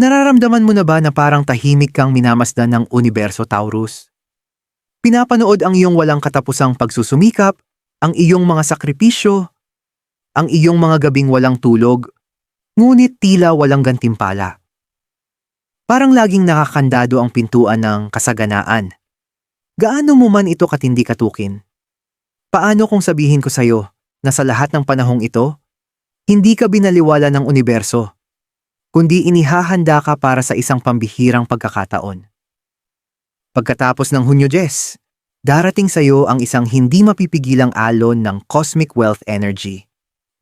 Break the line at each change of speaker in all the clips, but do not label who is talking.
Nararamdaman mo na ba na parang tahimik kang minamasdan ng universo Taurus? Pinapanood ang iyong walang katapusang pagsusumikap, ang iyong mga sakripisyo, ang iyong mga gabing walang tulog, ngunit tila walang gantimpala. Parang laging nakakandado ang pintuan ng kasaganaan. Gaano mo man ito katindi katukin? Paano kung sabihin ko sa'yo na sa lahat ng panahong ito, hindi ka binaliwala ng universo, kundi inihahanda ka para sa isang pambihirang pagkakataon. Pagkatapos ng Hunyo 10, darating sa iyo ang isang hindi mapipigilang alon ng cosmic wealth energy.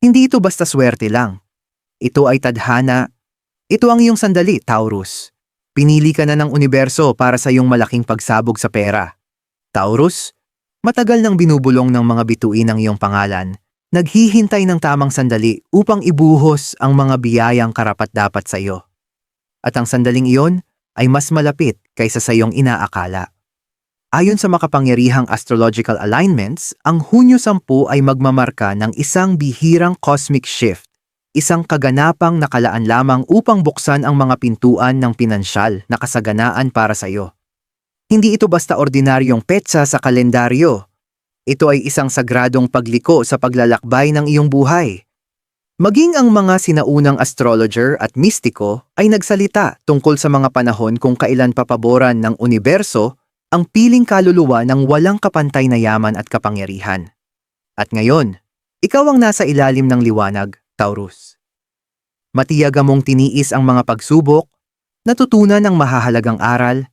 Hindi ito basta swerte lang. Ito ay tadhana. Ito ang iyong sandali, Taurus. Pinili ka na ng universo para sa iyong malaking pagsabog sa pera. Taurus, matagal nang binubulong ng mga bituin ang iyong pangalan. Naghihintay ng tamang sandali upang ibuhos ang mga biyayang karapat-dapat sa iyo. At ang sandaling iyon ay mas malapit kaysa sa iyong inaakala. Ayon sa makapangyarihang astrological alignments, ang Hunyo 10 ay magmamarka ng isang bihirang cosmic shift, isang kaganapang nakalaan lamang upang buksan ang mga pintuan ng pinansyal na kasaganaan para sa iyo. Hindi ito basta ordinaryong petsa sa kalendaryo. Ito ay isang sagradong pagliko sa paglalakbay ng iyong buhay. Maging ang mga sinaunang astrologer at mistiko ay nagsalita tungkol sa mga panahon kung kailan papaboran ng universo ang piling kaluluwa ng walang kapantay na yaman at kapangyarihan. At ngayon, ikaw ang nasa ilalim ng liwanag, Taurus. Matiyaga mong tiniis ang mga pagsubok, natutunan ng mahahalagang aral,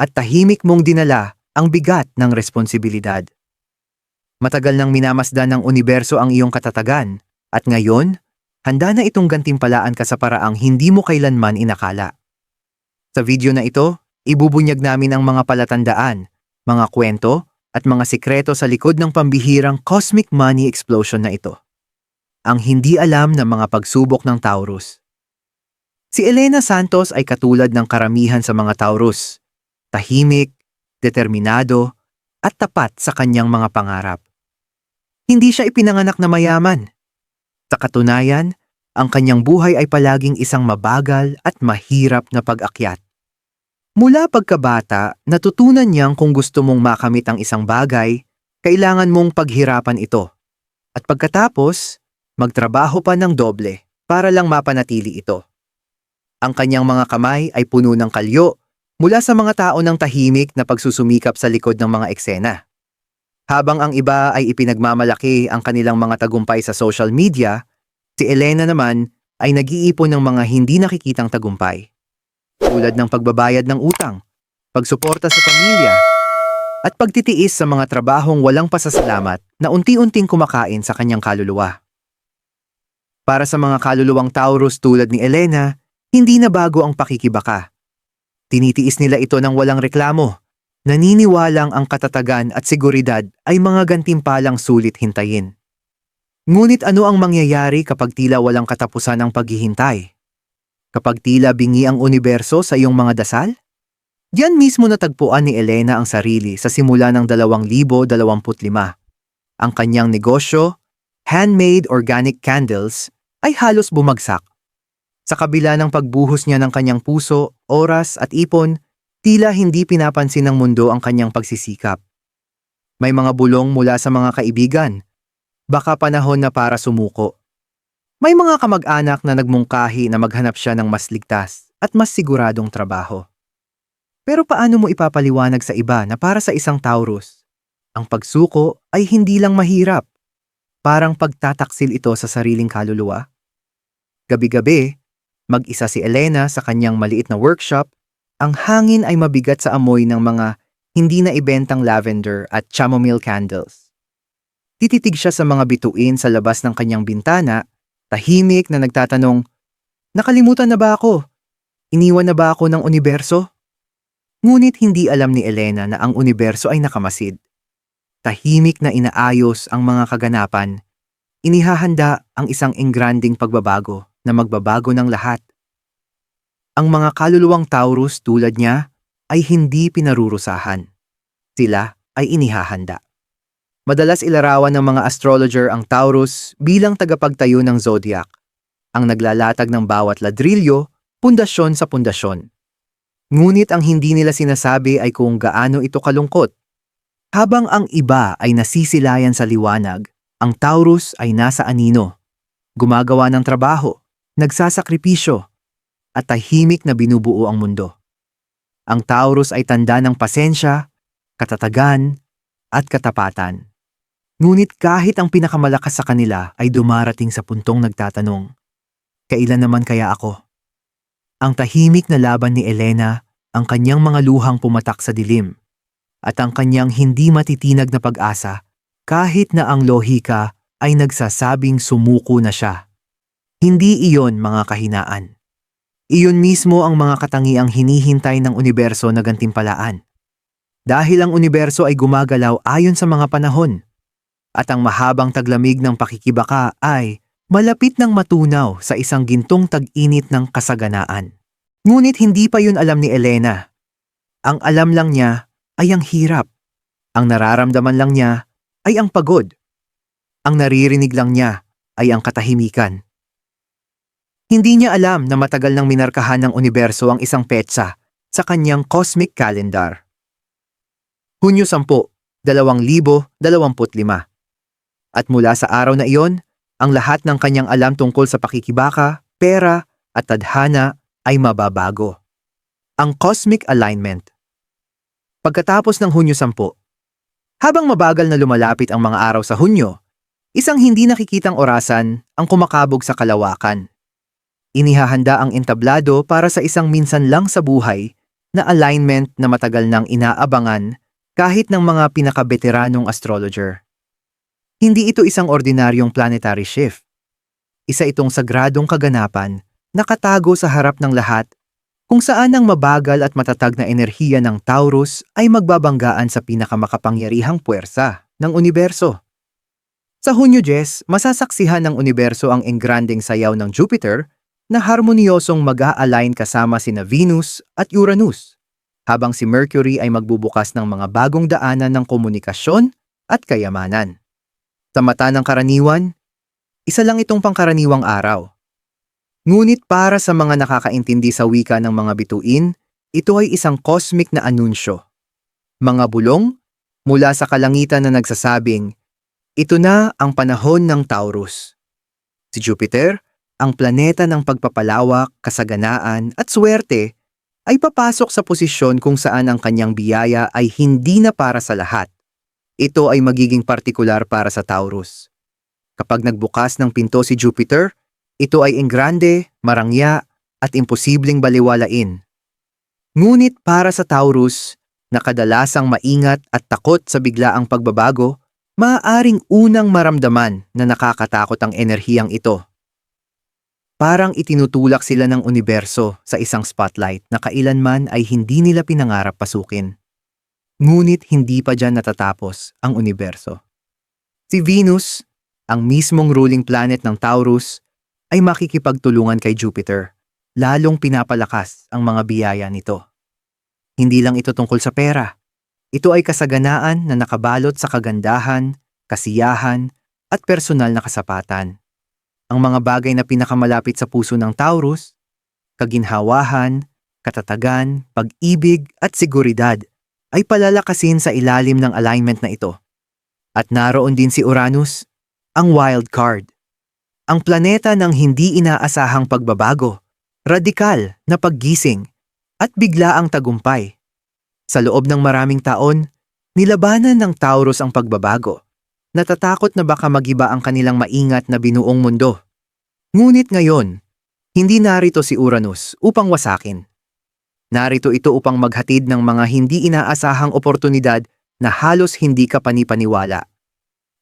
at tahimik mong dinala ang bigat ng responsibilidad. Matagal nang minamasdan ng universo ang iyong katatagan, at ngayon, handa na itong gantimpalaan ka sa paraang hindi mo kailanman inakala. Sa video na ito, ibubunyag namin ang mga palatandaan, mga kwento, at mga sikreto sa likod ng pambihirang cosmic money explosion na ito. Ang hindi alam ng mga pagsubok ng Taurus. Si Elena Santos ay katulad ng karamihan sa mga Taurus. Tahimik, determinado, at tapat sa kanyang mga pangarap. Hindi siya ipinanganak na mayaman. Sa katunayan, ang kanyang buhay ay palaging isang mabagal at mahirap na pag-akyat. Mula pagkabata, natutunan niyang kung gusto mong makamit ang isang bagay, kailangan mong paghirapan ito. At pagkatapos, magtrabaho pa ng doble para lang mapanatili ito. Ang kanyang mga kamay ay puno ng kalyo mula sa mga tao ng tahimik na pagsusumikap sa likod ng mga eksena. Habang ang iba ay ipinagmamalaki ang kanilang mga tagumpay sa social media, si Elena naman ay nag-iipon ng mga hindi nakikitang tagumpay. Tulad ng pagbabayad ng utang, pagsuporta sa pamilya, at pagtitiis sa mga trabahong walang pasasalamat na unti-unting kumakain sa kanyang kaluluwa. Para sa mga kaluluwang Taurus tulad ni Elena, hindi na bago ang pakikibaka. Tinitiis nila ito ng walang reklamo. Naniniwalang ang katatagan at seguridad ay mga gantimpalang sulit hintayin. Ngunit ano ang mangyayari kapag tila walang katapusan ang paghihintay? Kapag tila bingi ang universo sa iyong mga dasal? Diyan mismo natagpuan ni Elena ang sarili sa simula ng 2025. Ang kanyang negosyo, handmade organic candles, ay halos bumagsak. Sa kabila ng pagbuhos niya ng kanyang puso, oras at ipon, tila hindi pinapansin ng mundo ang kanyang pagsisikap. May mga bulong mula sa mga kaibigan. Baka panahon na para sumuko. May mga kamag-anak na nagmungkahi na maghanap siya ng mas ligtas at mas siguradong trabaho. Pero paano mo ipapaliwanag sa iba na para sa isang Taurus, ang pagsuko ay hindi lang mahirap. Parang pagtataksil ito sa sariling kaluluwa. Gabi-gabi, mag-isa si Elena sa kanyang maliit na workshop, ang hangin ay mabigat sa amoy ng mga hindi na ibentang lavender at chamomile candles. Tititig siya sa mga bituin sa labas ng kanyang bintana, tahimik na nagtatanong, Nakalimutan na ba ako? Iniwan na ba ako ng universo? Ngunit hindi alam ni Elena na ang universo ay nakamasid. Tahimik na inaayos ang mga kaganapan, inihahanda ang isang engranding pagbabago na magbabago ng lahat. Ang mga kaluluwang Taurus tulad niya ay hindi pinarurusahan. Sila ay inihahanda. Madalas ilarawan ng mga astrologer ang Taurus bilang tagapagtayo ng zodiac, ang naglalatag ng bawat ladrilyo pundasyon sa pundasyon. Ngunit ang hindi nila sinasabi ay kung gaano ito kalungkot. Habang ang iba ay nasisilayan sa liwanag, ang Taurus ay nasa anino, gumagawa ng trabaho, nagsasakripisyo, at tahimik na binubuo ang mundo. Ang Taurus ay tanda ng pasensya, katatagan, at katapatan. Ngunit kahit ang pinakamalakas sa kanila ay dumarating sa puntong nagtatanong, Kailan naman kaya ako? Ang tahimik na laban ni Elena, ang kanyang mga luhang pumatak sa dilim, at ang kanyang hindi matitinag na pag-asa kahit na ang lohika ay nagsasabing sumuko na siya. Hindi iyon mga kahinaan. Iyon mismo ang mga katangiang hinihintay ng universo na gantimpalaan. Dahil ang universo ay gumagalaw ayon sa mga panahon, at ang mahabang taglamig ng pakikibaka ay malapit ng matunaw sa isang gintong tag-init ng kasaganaan. Ngunit hindi pa yun alam ni Elena. Ang alam lang niya ay ang hirap. Ang nararamdaman lang niya ay ang pagod. Ang naririnig lang niya ay ang katahimikan. Hindi niya alam na matagal nang minarkahan ng universo ang isang petsa sa kanyang cosmic calendar. Hunyo 10, 2025. At mula sa araw na iyon, ang lahat ng kanyang alam tungkol sa pakikibaka, pera, at tadhana ay mababago. Ang Cosmic Alignment Pagkatapos ng Hunyo 10, habang mabagal na lumalapit ang mga araw sa Hunyo, isang hindi nakikitang orasan ang kumakabog sa kalawakan. Inihahanda ang entablado para sa isang minsan lang sa buhay na alignment na matagal nang inaabangan kahit ng mga pinakabeteranong astrologer. Hindi ito isang ordinaryong planetary shift. Isa itong sagradong kaganapan na katago sa harap ng lahat kung saan ang mabagal at matatag na enerhiya ng Taurus ay magbabanggaan sa pinakamakapangyarihang puwersa ng universo. Sa Hunyo 10, masasaksihan ng universo ang engranding sayaw ng Jupiter na harmonyosong mag-a-align kasama sina Venus at Uranus, habang si Mercury ay magbubukas ng mga bagong daanan ng komunikasyon at kayamanan. Sa mata ng karaniwan, isa lang itong pangkaraniwang araw. Ngunit para sa mga nakakaintindi sa wika ng mga bituin, ito ay isang cosmic na anunsyo. Mga bulong mula sa kalangitan na nagsasabing, ito na ang panahon ng Taurus. Si Jupiter, ang planeta ng pagpapalawak, kasaganaan at swerte, ay papasok sa posisyon kung saan ang kanyang biyaya ay hindi na para sa lahat ito ay magiging partikular para sa Taurus. Kapag nagbukas ng pinto si Jupiter, ito ay engrande, marangya, at imposibleng baliwalain. Ngunit para sa Taurus, na kadalasang maingat at takot sa biglaang pagbabago, maaaring unang maramdaman na nakakatakot ang enerhiyang ito. Parang itinutulak sila ng universo sa isang spotlight na kailanman ay hindi nila pinangarap pasukin. Ngunit hindi pa dyan natatapos ang universo. Si Venus, ang mismong ruling planet ng Taurus, ay makikipagtulungan kay Jupiter, lalong pinapalakas ang mga biyaya nito. Hindi lang ito tungkol sa pera. Ito ay kasaganaan na nakabalot sa kagandahan, kasiyahan, at personal na kasapatan. Ang mga bagay na pinakamalapit sa puso ng Taurus, kaginhawahan, katatagan, pag-ibig at seguridad ay palalakasin sa ilalim ng alignment na ito. At naroon din si Uranus, ang wild card. Ang planeta ng hindi inaasahang pagbabago, radikal na paggising, at bigla ang tagumpay. Sa loob ng maraming taon, nilabanan ng Taurus ang pagbabago. Natatakot na baka magiba ang kanilang maingat na binuong mundo. Ngunit ngayon, hindi narito si Uranus upang wasakin. Narito ito upang maghatid ng mga hindi inaasahang oportunidad na halos hindi ka panipaniwala.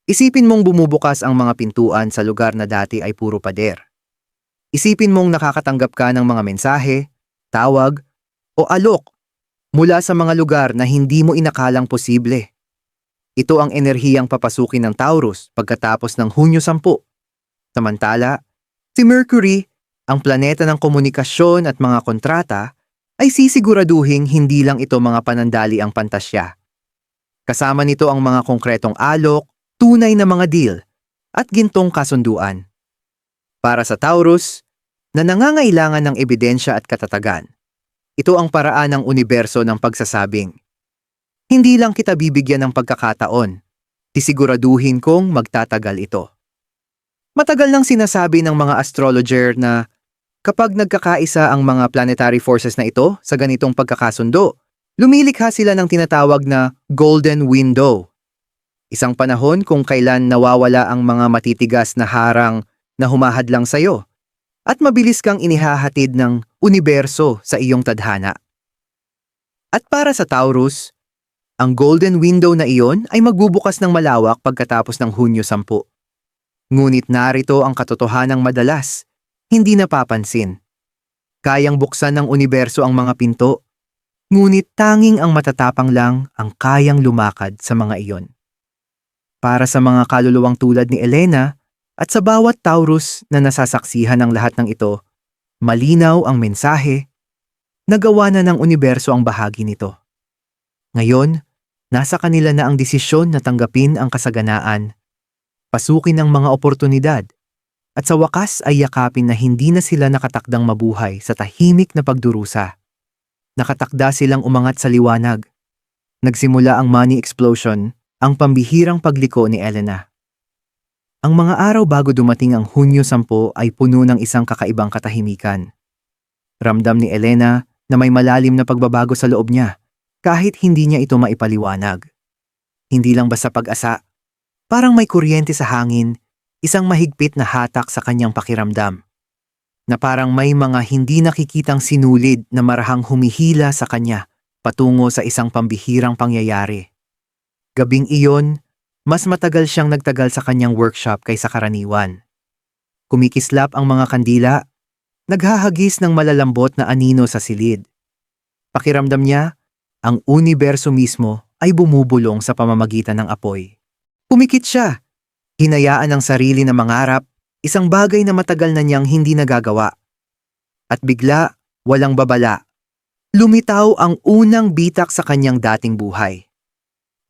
Isipin mong bumubukas ang mga pintuan sa lugar na dati ay puro pader. Isipin mong nakakatanggap ka ng mga mensahe, tawag, o alok mula sa mga lugar na hindi mo inakalang posible. Ito ang enerhiyang papasukin ng Taurus pagkatapos ng Hunyo 10. Samantala, si Mercury, ang planeta ng komunikasyon at mga kontrata, ay sisiguraduhin hindi lang ito mga panandali ang pantasya. Kasama nito ang mga konkretong alok, tunay na mga deal, at gintong kasunduan. Para sa Taurus, na nangangailangan ng ebidensya at katatagan. Ito ang paraan ng universo ng pagsasabing. Hindi lang kita bibigyan ng pagkakataon, tisiguraduhin kong magtatagal ito. Matagal nang sinasabi ng mga astrologer na kapag nagkakaisa ang mga planetary forces na ito sa ganitong pagkakasundo, lumilikha sila ng tinatawag na golden window. Isang panahon kung kailan nawawala ang mga matitigas na harang na humahadlang sa'yo at mabilis kang inihahatid ng universo sa iyong tadhana. At para sa Taurus, ang golden window na iyon ay magbubukas ng malawak pagkatapos ng Hunyo 10. Ngunit narito ang katotohanang madalas, hindi napapansin. Kayang buksan ng universo ang mga pinto, ngunit tanging ang matatapang lang ang kayang lumakad sa mga iyon. Para sa mga kaluluwang tulad ni Elena at sa bawat Taurus na nasasaksihan ng lahat ng ito, malinaw ang mensahe, nagawa na ng universo ang bahagi nito. Ngayon, nasa kanila na ang desisyon na tanggapin ang kasaganaan pasukin ang mga oportunidad, at sa wakas ay yakapin na hindi na sila nakatakdang mabuhay sa tahimik na pagdurusa. Nakatakda silang umangat sa liwanag. Nagsimula ang money explosion, ang pambihirang pagliko ni Elena. Ang mga araw bago dumating ang Hunyo 10 ay puno ng isang kakaibang katahimikan. Ramdam ni Elena na may malalim na pagbabago sa loob niya kahit hindi niya ito maipaliwanag. Hindi lang basta pag-asa, Parang may kuryente sa hangin, isang mahigpit na hatak sa kanyang pakiramdam. Na parang may mga hindi nakikitang sinulid na marahang humihila sa kanya patungo sa isang pambihirang pangyayari. Gabing iyon, mas matagal siyang nagtagal sa kanyang workshop kaysa karaniwan. Kumikislap ang mga kandila, naghahagis ng malalambot na anino sa silid. Pakiramdam niya, ang universo mismo ay bumubulong sa pamamagitan ng apoy. Pumikit siya. Hinayaan ang sarili na mangarap, isang bagay na matagal na niyang hindi nagagawa. At bigla, walang babala. Lumitaw ang unang bitak sa kanyang dating buhay.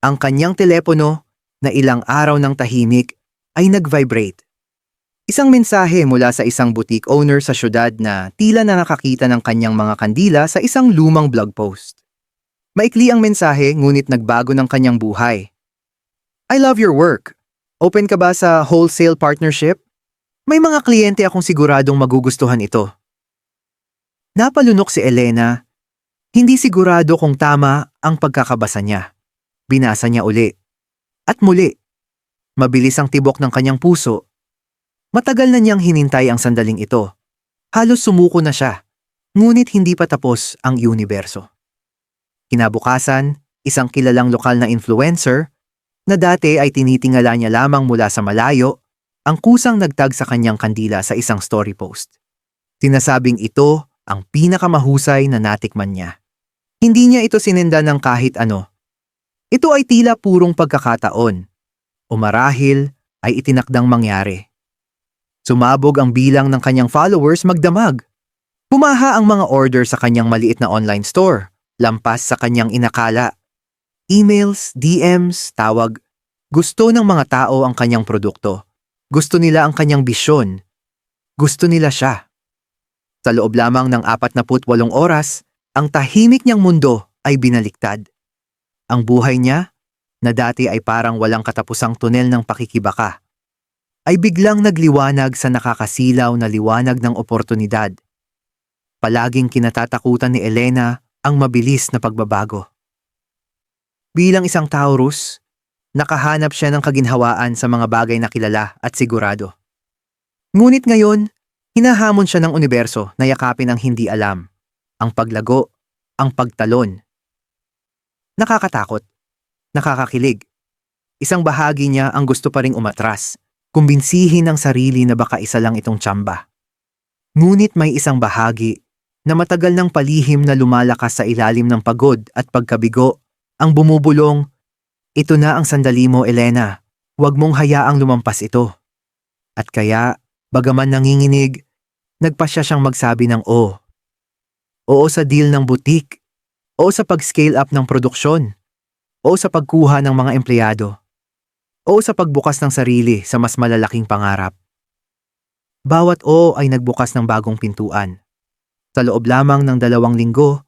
Ang kanyang telepono, na ilang araw ng tahimik, ay nag-vibrate. Isang mensahe mula sa isang boutique owner sa syudad na tila na nakakita ng kanyang mga kandila sa isang lumang blog post. Maikli ang mensahe ngunit nagbago ng kanyang buhay. I love your work. Open ka ba sa wholesale partnership? May mga kliyente akong siguradong magugustuhan ito. Napalunok si Elena. Hindi sigurado kung tama ang pagkakabasa niya. Binasa niya uli. At muli. Mabilis ang tibok ng kanyang puso. Matagal na niyang hinintay ang sandaling ito. Halos sumuko na siya. Ngunit hindi pa tapos ang universo. Kinabukasan, isang kilalang lokal na influencer na dati ay tinitingala niya lamang mula sa malayo, ang kusang nagtag sa kanyang kandila sa isang story post. Sinasabing ito ang pinakamahusay na natikman niya. Hindi niya ito sinenda ng kahit ano. Ito ay tila purong pagkakataon. O marahil ay itinakdang mangyari. Sumabog ang bilang ng kanyang followers magdamag. Pumaha ang mga order sa kanyang maliit na online store, lampas sa kanyang inakala emails, DMs, tawag. Gusto ng mga tao ang kanyang produkto. Gusto nila ang kanyang bisyon. Gusto nila siya. Sa loob lamang ng 48 oras, ang tahimik niyang mundo ay binaliktad. Ang buhay niya, na dati ay parang walang katapusang tunel ng pakikibaka, ay biglang nagliwanag sa nakakasilaw na liwanag ng oportunidad. Palaging kinatatakutan ni Elena ang mabilis na pagbabago. Bilang isang Taurus, nakahanap siya ng kaginhawaan sa mga bagay na kilala at sigurado. Ngunit ngayon, hinahamon siya ng universo na yakapin ang hindi alam, ang paglago, ang pagtalon. Nakakatakot, nakakakilig. Isang bahagi niya ang gusto pa ring umatras, kumbinsihin ang sarili na baka isa lang itong tsamba. Ngunit may isang bahagi na matagal ng palihim na lumalakas sa ilalim ng pagod at pagkabigo ang bumubulong, ito na ang sandali mo, Elena. Huwag mong hayaang lumampas ito. At kaya, bagaman nanginginig, nagpasya siyang magsabi ng o. Oo sa deal ng butik. Oo sa pag-scale up ng produksyon. Oo sa pagkuha ng mga empleyado. Oo sa pagbukas ng sarili sa mas malalaking pangarap. Bawat O ay nagbukas ng bagong pintuan. Sa loob lamang ng dalawang linggo,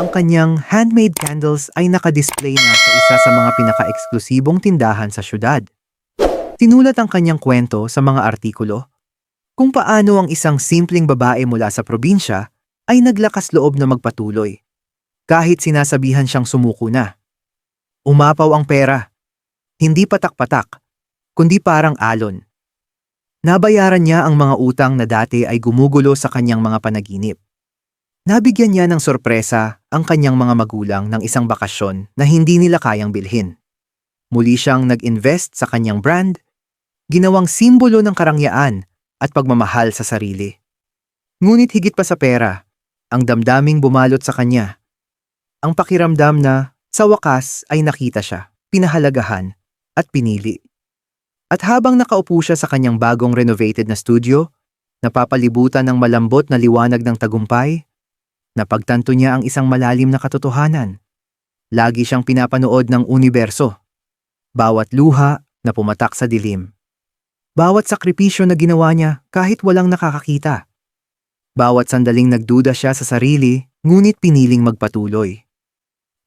ang kanyang handmade candles ay nakadisplay na sa isa sa mga pinaka-eksklusibong tindahan sa syudad. Tinulat ang kanyang kwento sa mga artikulo kung paano ang isang simpleng babae mula sa probinsya ay naglakas loob na magpatuloy. Kahit sinasabihan siyang sumuko na. Umapaw ang pera. Hindi patak-patak, kundi parang alon. Nabayaran niya ang mga utang na dati ay gumugulo sa kanyang mga panaginip. Nabigyan niya ng sorpresa ang kanyang mga magulang ng isang bakasyon na hindi nila kayang bilhin. Muli siyang nag-invest sa kanyang brand, ginawang simbolo ng karangyaan at pagmamahal sa sarili. Ngunit higit pa sa pera, ang damdaming bumalot sa kanya. Ang pakiramdam na sa wakas ay nakita siya, pinahalagahan at pinili. At habang nakaupo siya sa kanyang bagong renovated na studio, napapalibutan ng malambot na liwanag ng tagumpay, napagtanto niya ang isang malalim na katotohanan. Lagi siyang pinapanood ng universo. Bawat luha na pumatak sa dilim. Bawat sakripisyo na ginawa niya kahit walang nakakakita. Bawat sandaling nagduda siya sa sarili, ngunit piniling magpatuloy.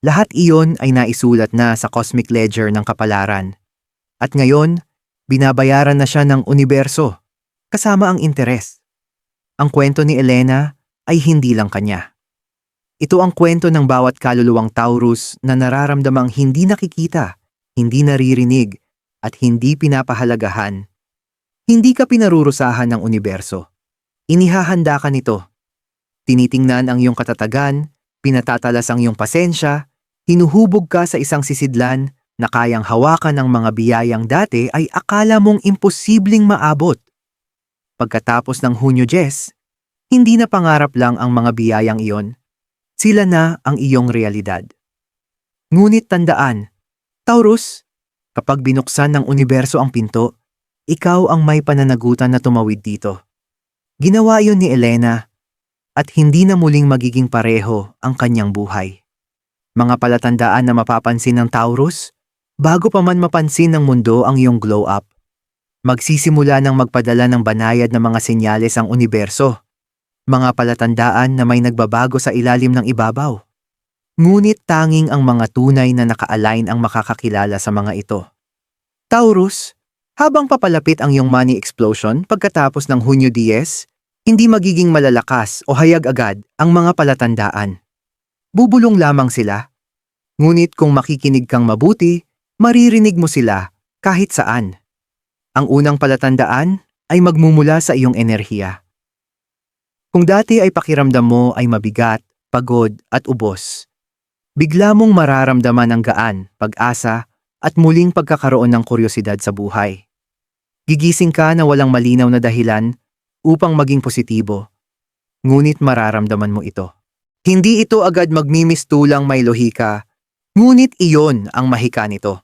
Lahat iyon ay naisulat na sa cosmic ledger ng kapalaran. At ngayon, binabayaran na siya ng universo, kasama ang interes. Ang kwento ni Elena ay hindi lang kanya. Ito ang kwento ng bawat kaluluwang Taurus na nararamdamang hindi nakikita, hindi naririnig, at hindi pinapahalagahan. Hindi ka pinarurusahan ng universo. Inihahanda ka nito. Tinitingnan ang iyong katatagan, pinatatalas ang iyong pasensya, hinuhubog ka sa isang sisidlan na kayang hawakan ng mga biyayang dati ay akala mong imposibleng maabot. Pagkatapos ng Hunyo 10, hindi na pangarap lang ang mga biyayang iyon. Sila na ang iyong realidad. Ngunit tandaan, Taurus, kapag binuksan ng universo ang pinto, ikaw ang may pananagutan na tumawid dito. Ginawa iyon ni Elena at hindi na muling magiging pareho ang kanyang buhay. Mga palatandaan na mapapansin ng Taurus Bago pa man mapansin ng mundo ang iyong glow up, magsisimula ng magpadala ng banayad na mga senyales ang universo. Mga palatandaan na may nagbabago sa ilalim ng ibabaw. Ngunit tanging ang mga tunay na naka-align ang makakakilala sa mga ito. Taurus, habang papalapit ang iyong money explosion pagkatapos ng Hunyo 10, hindi magiging malalakas o hayag agad ang mga palatandaan. Bubulong lamang sila. Ngunit kung makikinig kang mabuti, maririnig mo sila kahit saan. Ang unang palatandaan ay magmumula sa iyong enerhiya. Kung dati ay pakiramdam mo ay mabigat, pagod at ubos, bigla mong mararamdaman ang gaan, pag-asa at muling pagkakaroon ng kuryosidad sa buhay. Gigising ka na walang malinaw na dahilan upang maging positibo, ngunit mararamdaman mo ito. Hindi ito agad magmimistulang may lohika, ngunit iyon ang mahika nito.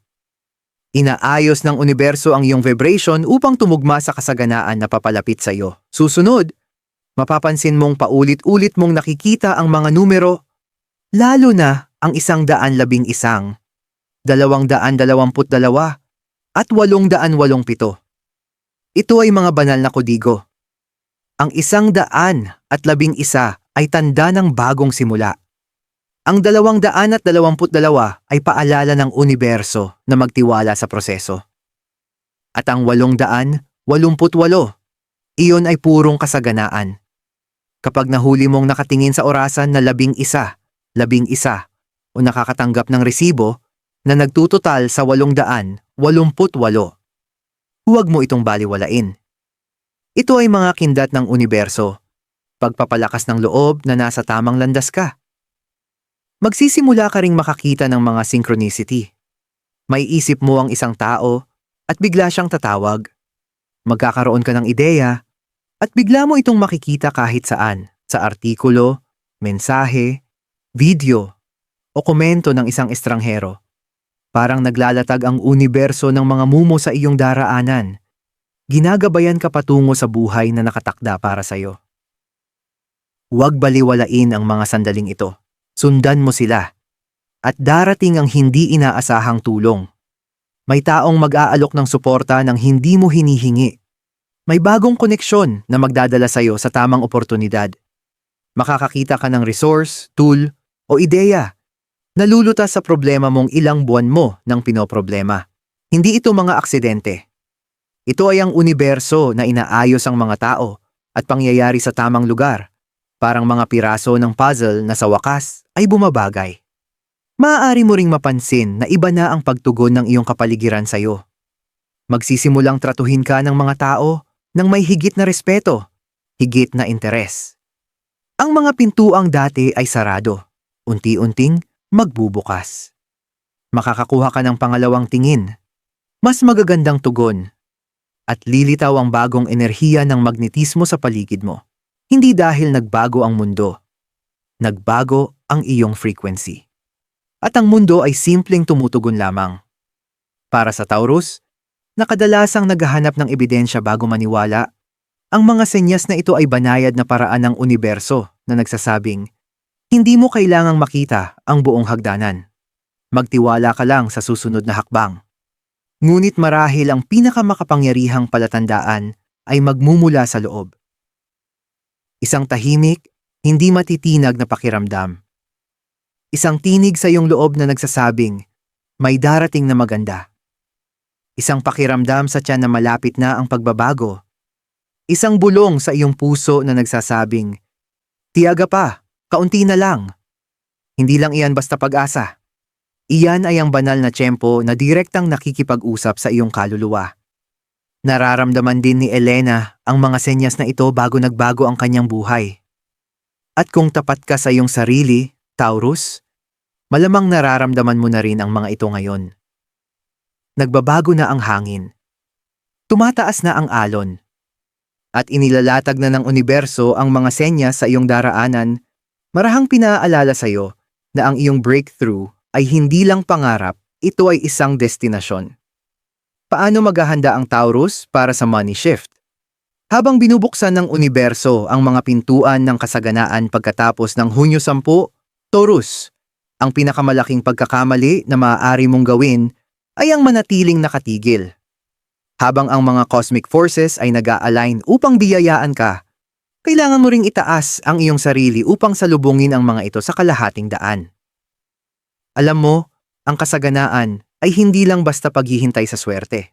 Inaayos ng universo ang iyong vibration upang tumugma sa kasaganaan na papalapit sa iyo. Susunod, mapapansin mong paulit-ulit mong nakikita ang mga numero, lalo na ang isang daan labing isang, dalawang daan dalawamput dalawa, at walong daan walong pito. Ito ay mga banal na kodigo. Ang isang daan at labing isa ay tanda ng bagong simula. Ang dalawang daan at dalawamput dalawa ay paalala ng universo na magtiwala sa proseso. At ang walong daan, walumput walo, iyon ay purong kasaganaan. Kapag nahuli mong nakatingin sa orasan na labing isa, labing isa, o nakakatanggap ng resibo na nagtutotal sa walong daan, walumput walo, huwag mo itong baliwalain. Ito ay mga kindat ng universo, pagpapalakas ng loob na nasa tamang landas ka magsisimula ka ring makakita ng mga synchronicity. May isip mo ang isang tao at bigla siyang tatawag. Magkakaroon ka ng ideya at bigla mo itong makikita kahit saan, sa artikulo, mensahe, video, o komento ng isang estranghero. Parang naglalatag ang universo ng mga mumo sa iyong daraanan. Ginagabayan ka patungo sa buhay na nakatakda para sa iyo. Huwag baliwalain ang mga sandaling ito Sundan mo sila. At darating ang hindi inaasahang tulong. May taong mag-aalok ng suporta ng hindi mo hinihingi. May bagong koneksyon na magdadala sa'yo sa tamang oportunidad. Makakakita ka ng resource, tool, o ideya na lulutas sa problema mong ilang buwan mo ng pinoproblema. Hindi ito mga aksidente. Ito ay ang universo na inaayos ang mga tao at pangyayari sa tamang lugar, parang mga piraso ng puzzle na sa wakas ay bumabagay. Maaari mo ring mapansin na iba na ang pagtugon ng iyong kapaligiran sa'yo. Magsisimulang tratuhin ka ng mga tao ng may higit na respeto, higit na interes. Ang mga pintuang dati ay sarado, unti-unting magbubukas. Makakakuha ka ng pangalawang tingin, mas magagandang tugon, at lilitaw ang bagong enerhiya ng magnetismo sa paligid mo. Hindi dahil nagbago ang mundo, nagbago ang iyong frequency. At ang mundo ay simpleng tumutugon lamang. Para sa Taurus, nakadalasang naghahanap ng ebidensya bago maniwala, ang mga senyas na ito ay banayad na paraan ng universo na nagsasabing, hindi mo kailangang makita ang buong hagdanan. Magtiwala ka lang sa susunod na hakbang. Ngunit marahil ang pinakamakapangyarihang palatandaan ay magmumula sa loob. Isang tahimik, hindi matitinag na pakiramdam. Isang tinig sa iyong loob na nagsasabing, may darating na maganda. Isang pakiramdam sa tiyan na malapit na ang pagbabago. Isang bulong sa iyong puso na nagsasabing, tiyaga pa, kaunti na lang. Hindi lang iyan basta pag-asa. Iyan ay ang banal na tiyempo na direktang nakikipag-usap sa iyong kaluluwa. Nararamdaman din ni Elena ang mga senyas na ito bago nagbago ang kanyang buhay. At kung tapat ka sa iyong sarili, Taurus, malamang nararamdaman mo na rin ang mga ito ngayon. Nagbabago na ang hangin. Tumataas na ang alon. At inilalatag na ng universo ang mga senyas sa iyong daraanan, marahang pinaalala sa iyo na ang iyong breakthrough ay hindi lang pangarap, ito ay isang destinasyon. Paano maghahanda ang Taurus para sa money shift? Habang binubuksan ng universo ang mga pintuan ng kasaganaan pagkatapos ng Hunyo 10, Taurus, ang pinakamalaking pagkakamali na maaari mong gawin ay ang manatiling nakatigil. Habang ang mga cosmic forces ay nag-a-align upang biyayaan ka, kailangan mo ring itaas ang iyong sarili upang salubungin ang mga ito sa kalahating daan. Alam mo, ang kasaganaan ay hindi lang basta paghihintay sa swerte.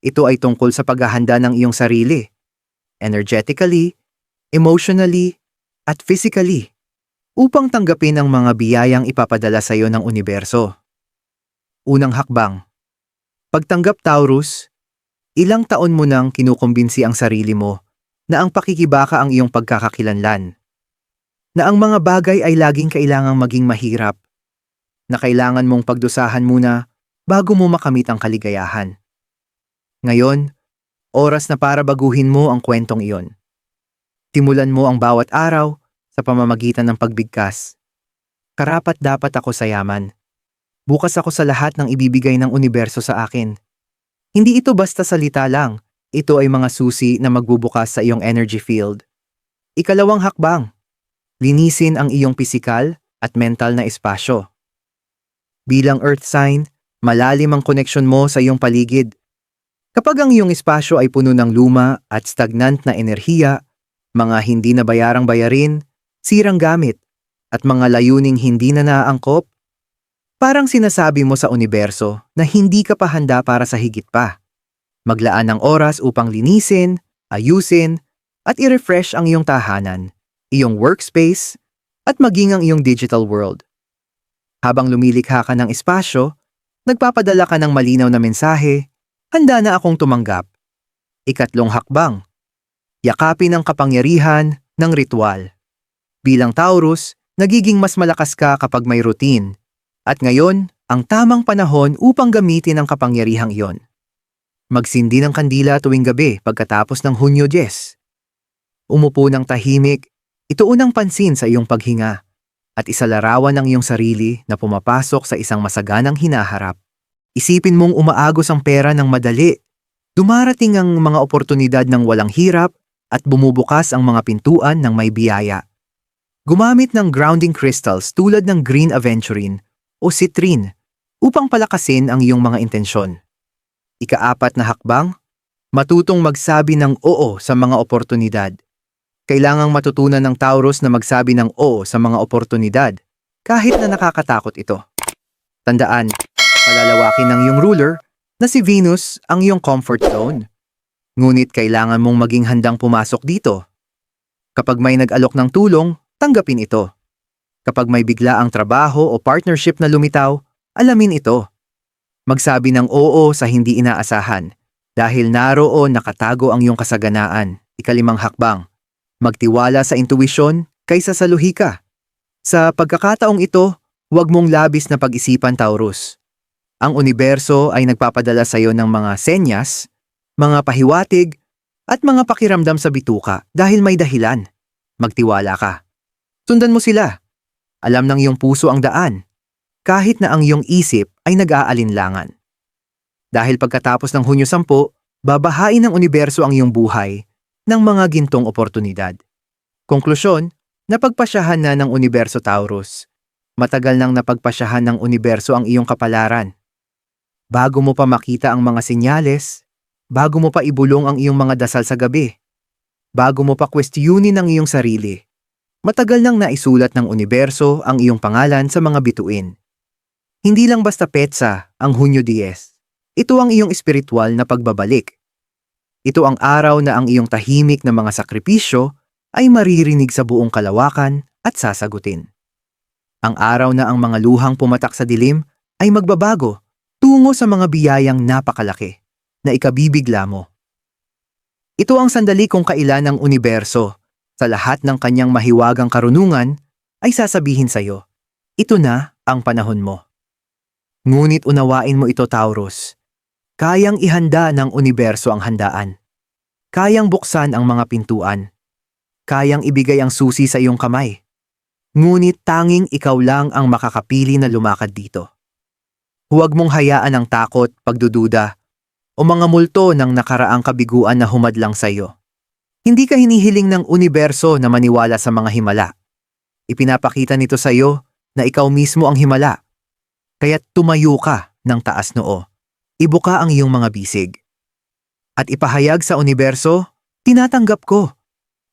Ito ay tungkol sa paghahanda ng iyong sarili, energetically, emotionally, at physically, upang tanggapin ang mga biyayang ipapadala sa iyo ng universo. Unang hakbang. Pagtanggap Taurus, ilang taon mo nang kinukumbinsi ang sarili mo na ang pakikibaka ang iyong pagkakakilanlan. Na ang mga bagay ay laging kailangang maging mahirap. Na kailangan mong pagdusahan muna bago mo makamit ang kaligayahan. Ngayon, oras na para baguhin mo ang kwentong iyon. Timulan mo ang bawat araw sa pamamagitan ng pagbigkas. Karapat dapat ako sa yaman. Bukas ako sa lahat ng ibibigay ng universo sa akin. Hindi ito basta salita lang. Ito ay mga susi na magbubukas sa iyong energy field. Ikalawang hakbang. Linisin ang iyong pisikal at mental na espasyo. Bilang earth sign, malalim ang koneksyon mo sa iyong paligid. Kapag ang iyong espasyo ay puno ng luma at stagnant na enerhiya, mga hindi na bayarang bayarin, sirang gamit, at mga layuning hindi na naaangkop, parang sinasabi mo sa universo na hindi ka pa handa para sa higit pa. Maglaan ng oras upang linisin, ayusin, at i-refresh ang iyong tahanan, iyong workspace, at maging ang iyong digital world. Habang lumilikha ka ng espasyo, nagpapadala ka ng malinaw na mensahe, handa na akong tumanggap. Ikatlong hakbang. Yakapin ang kapangyarihan ng ritual. Bilang Taurus, nagiging mas malakas ka kapag may routine. At ngayon, ang tamang panahon upang gamitin ang kapangyarihang iyon. Magsindi ng kandila tuwing gabi pagkatapos ng Hunyo 10. Umupo ng tahimik, ituunang pansin sa iyong paghinga at isalarawan ng iyong sarili na pumapasok sa isang masaganang hinaharap. Isipin mong umaagos ang pera ng madali. Dumarating ang mga oportunidad ng walang hirap at bumubukas ang mga pintuan ng may biyaya. Gumamit ng grounding crystals tulad ng green aventurine o citrine upang palakasin ang iyong mga intensyon. Ikaapat na hakbang, Matutong magsabi ng oo sa mga oportunidad. Kailangang matutunan ng Taurus na magsabi ng oo sa mga oportunidad, kahit na nakakatakot ito. Tandaan, palalawakin ng iyong ruler na si Venus ang iyong comfort zone. Ngunit kailangan mong maging handang pumasok dito. Kapag may nag-alok ng tulong, tanggapin ito. Kapag may bigla ang trabaho o partnership na lumitaw, alamin ito. Magsabi ng oo sa hindi inaasahan dahil naroon nakatago ang iyong kasaganaan. Ikalimang hakbang. Magtiwala sa intuwisyon kaysa sa lohika. Sa pagkakataong ito, huwag mong labis na pag-isipan Taurus. Ang universo ay nagpapadala sa iyo ng mga senyas, mga pahiwatig, at mga pakiramdam sa bituka dahil may dahilan. Magtiwala ka. Sundan mo sila. Alam ng iyong puso ang daan, kahit na ang iyong isip ay nag-aalinlangan. Dahil pagkatapos ng Hunyo 10, babahain ng universo ang iyong buhay ng mga gintong oportunidad. Konklusyon, napagpasyahan na ng universo Taurus. Matagal nang napagpasyahan ng universo ang iyong kapalaran. Bago mo pa makita ang mga senyales, bago mo pa ibulong ang iyong mga dasal sa gabi, bago mo pa kwestiyonin ang iyong sarili, matagal nang naisulat ng universo ang iyong pangalan sa mga bituin. Hindi lang basta petsa ang Hunyo 10. Ito ang iyong espiritual na pagbabalik. Ito ang araw na ang iyong tahimik na mga sakripisyo ay maririnig sa buong kalawakan at sasagutin. Ang araw na ang mga luhang pumatak sa dilim ay magbabago tungo sa mga biyayang napakalaki na ikabibigla mo. Ito ang sandali kung kailan ang universo sa lahat ng kanyang mahiwagang karunungan ay sasabihin sa iyo, ito na ang panahon mo. Ngunit unawain mo ito Taurus. Kayang ihanda ng universo ang handaan. Kayang buksan ang mga pintuan. Kayang ibigay ang susi sa iyong kamay. Ngunit tanging ikaw lang ang makakapili na lumakad dito. Huwag mong hayaan ang takot, pagdududa, o mga multo ng nakaraang kabiguan na humadlang sa iyo. Hindi ka hinihiling ng universo na maniwala sa mga himala. Ipinapakita nito sa iyo na ikaw mismo ang himala. Kaya't tumayo ka ng taas noo. Ibuka ang iyong mga bisig. At ipahayag sa universo, tinatanggap ko.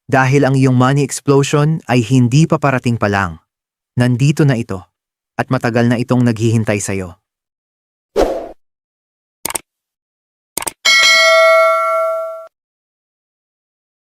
Dahil ang iyong money explosion ay hindi pa parating pa lang. Nandito na ito. At matagal na itong naghihintay sa iyo.